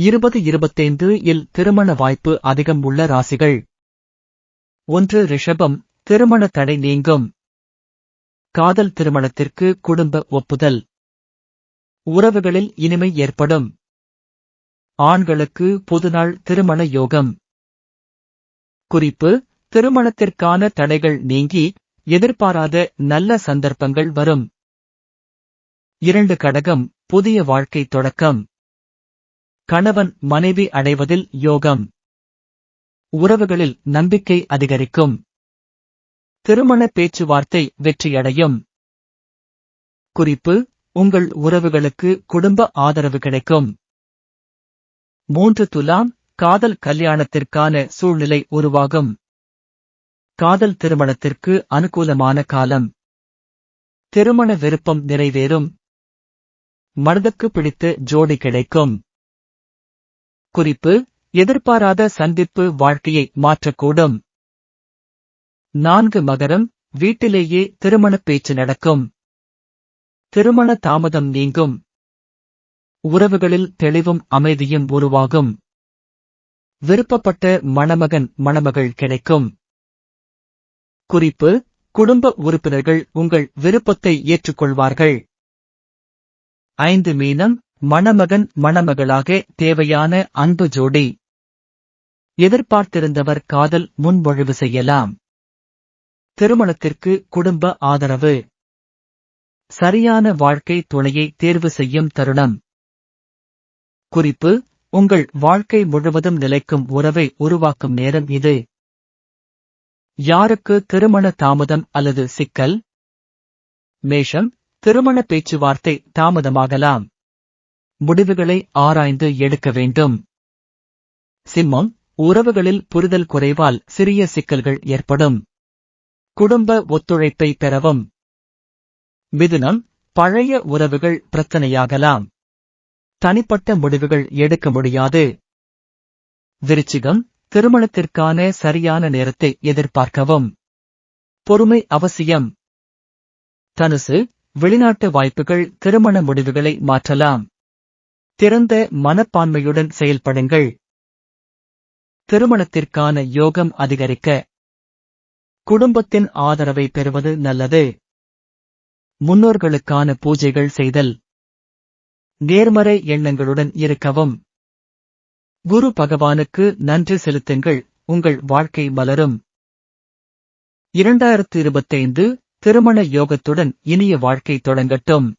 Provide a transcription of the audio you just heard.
இருபது இருபத்தைந்து இல் திருமண வாய்ப்பு அதிகம் உள்ள ராசிகள். ஒன்று ரிஷபம் திருமண தடை நீங்கும். காதல் திருமணத்திற்கு குடும்ப ஒப்புதல். உறவுகளில் இனிமை ஏற்படும். ஆண்களுக்கு புதுநாள் திருமண யோகம். குறிப்பு திருமணத்திற்கான தடைகள் நீங்கி எதிர்பாராத நல்ல சந்தர்ப்பங்கள் வரும். இரண்டு கடகம் புதிய வாழ்க்கை தொடக்கம். கணவன் மனைவி அடைவதில் யோகம். உறவுகளில் நம்பிக்கை அதிகரிக்கும். திருமண பேச்சுவார்த்தை வெற்றியடையும். குறிப்பு உங்கள் உறவுகளுக்கு குடும்ப ஆதரவு கிடைக்கும். மூன்று துலாம் காதல் கல்யாணத்திற்கான சூழ்நிலை உருவாகும். காதல் திருமணத்திற்கு அனுகூலமான காலம். திருமண விருப்பம் நிறைவேறும். மனதுக்கு பிடித்த ஜோடி கிடைக்கும். குறிப்பு எதிர்பாராத சந்திப்பு வாழ்க்கையை மாற்றக்கூடும். நான்கு மகரம் வீட்டிலேயே திருமணப் பேச்சு நடக்கும். திருமண தாமதம் நீங்கும். உறவுகளில் தெளிவும் அமைதியும் உருவாகும். விருப்பப்பட்ட மணமகன் மணமகள் கிடைக்கும். குறிப்பு குடும்ப உறுப்பினர்கள் உங்கள் விருப்பத்தை ஏற்றுக்கொள்வார்கள். ஐந்து மீனம் மணமகன் மணமகளாக தேவையான அன்பு ஜோடி. எதிர்பார்த்திருந்தவர் காதல் முன்மொழிவு செய்யலாம். திருமணத்திற்கு குடும்ப ஆதரவு. சரியான வாழ்க்கை துணையை தேர்வு செய்யும் தருணம். குறிப்பு உங்கள் வாழ்க்கை முழுவதும் நிலைக்கும் உறவை உருவாக்கும் நேரம் இது. யாருக்கு திருமண தாமதம் அல்லது சிக்கல்? மேஷம் திருமண பேச்சுவார்த்தை தாமதமாகலாம். முடிவுகளை ஆராய்ந்து எடுக்க வேண்டும். சிம்மம் உறவுகளில் புரிதல் குறைவால் சிறிய சிக்கல்கள் ஏற்படும். குடும்ப ஒத்துழைப்பை பெறவும். மிதுனம் பழைய உறவுகள் பிரச்சனையாகலாம். தனிப்பட்ட முடிவுகள் எடுக்க முடியாது. விருச்சிகம் திருமணத்திற்கான சரியான நேரத்தை எதிர்பார்க்கவும். பொறுமை அவசியம். தனுசு வெளிநாட்டு வாய்ப்புகள் திருமண முடிவுகளை மாற்றலாம். திறந்த மனப்பான்மையுடன் செயல்படுங்கள். திருமணத்திற்கான யோகம் அதிகரிக்க. குடும்பத்தின் ஆதரவை பெறுவது நல்லது. முன்னோர்களுக்கான பூஜைகள் செய்தல். நேர்மறை எண்ணங்களுடன் இருக்கவும். குரு பகவானுக்கு நன்றி செலுத்துங்கள். உங்கள் வாழ்க்கை மலரும் இரண்டாயிரத்து இருபத்தைந்து திருமண யோகத்துடன் இனிய வாழ்க்கை தொடங்கட்டும்.